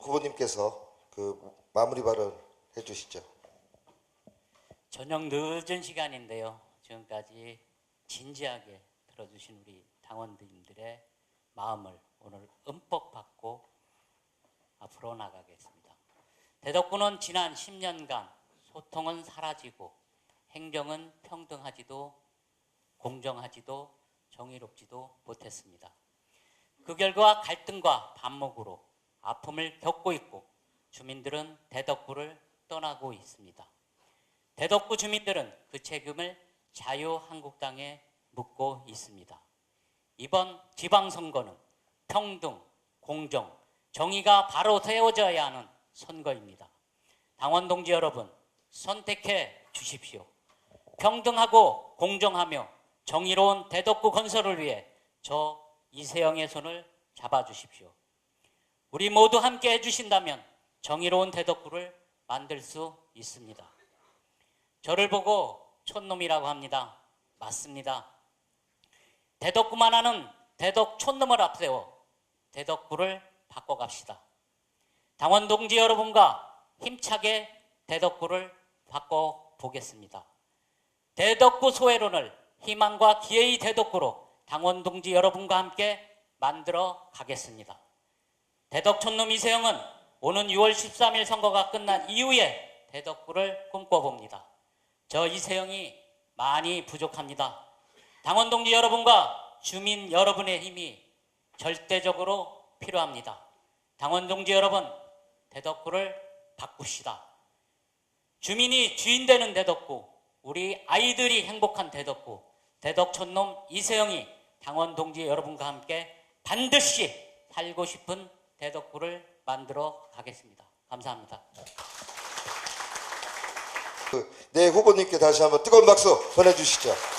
후보님께서 그 마무리 발언 해주시죠. 저녁 늦은 시간인데요. 지금까지 진지하게 들어주신 우리 당원들의 마음을 오늘 음법 받고 앞으로 나가겠습니다. 대덕구는 지난 10년간 소통은 사라지고 행정은 평등하지도 공정하지도 정의롭지도 못했습니다. 그 결과 갈등과 반목으로 아픔을 겪고 있고 주민들은 대덕구를 떠나고 있습니다. 대덕구 주민들은 그 책임을 자유한국당에 묻고 있습니다. 이번 지방선거는 평등, 공정, 정의가 바로 세워져야 하는 선거입니다. 당원 동지 여러분, 선택해 주십시오. 평등하고 공정하며 정의로운 대덕구 건설을 위해 저 이세영의 손을 잡아주십시오. 우리 모두 함께 해주신다면 정의로운 대덕구를 만들 수 있습니다. 저를 보고 촌놈이라고 합니다. 맞습니다. 대덕구만 하는 대덕 촌놈을 앞세워 대덕구를 바꿔갑시다. 당원 동지 여러분과 힘차게 대덕구를 바꿔보겠습니다. 대덕구 소회론을 희망과 기회의 대덕구로 당원 동지 여러분과 함께 만들어 가겠습니다. 대덕 촌놈 이세영은 오는 6월 13일 선거가 끝난 이후에 대덕구를 꿈꿔봅니다. 저 이세영이 많이 부족합니다. 당원 동지 여러분과 주민 여러분의 힘이 절대적으로 필요합니다. 당원 동지 여러분, 대덕구를 바꿉시다. 주민이 주인 되는 대덕구, 우리 아이들이 행복한 대덕구, 대덕촌놈 이세영이 당원 동지 여러분과 함께 반드시 살고 싶은 대덕구를 만들어 가겠습니다. 감사합니다. 그, 네 후보님께 다시 한번 뜨거운 박수 보내주시죠.